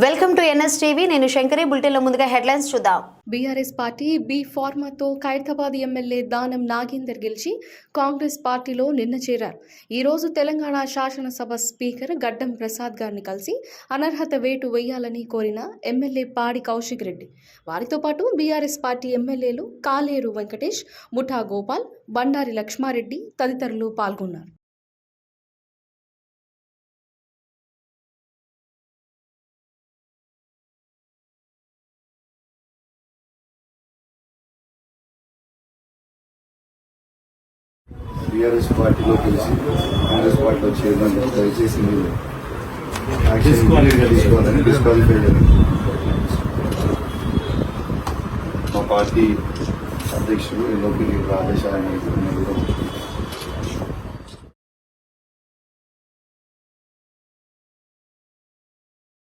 Welcome to NS TV నేను శంకరి. బులెటిన్లో ముందుగా హెడ్లైన్స్ చూద్దాం. బీఆర్ఎస్ పార్టీ బి ఫార్మాతో ఖైరతాబాద్ ఎమ్మెల్యే దానం నాగేందర్ గెలిచి కాంగ్రెస్ పార్టీలో నిన్న చేరారు. ఈరోజు తెలంగాణ శాసనసభ స్పీకర్ గడ్డం ప్రసాద్ గారిని కలిసి అనర్హత వేటు వేయాలని కోరిన ఎమ్మెల్యే పాడి కౌశిక్ రెడ్డి. వారితో పాటు బీఆర్ఎస్ పార్టీ ఎమ్మెల్యేలు కాలేరు వెంకటేష్ ముఠా గోపాల్ బండారి లక్ష్మారెడ్డి తదితరులు పాల్గొన్నారు. టీఆర్ఎస్ పార్టీలో కలిసి కాంగ్రెస్ పార్టీలో చేరడం దయచేసి మీరు తీసుకోవాలని డిస్క్వాలిఫై చేయాలి మా పార్టీ అధ్యక్షుడు ఎల్లోపి ఆదేశాల మేరకు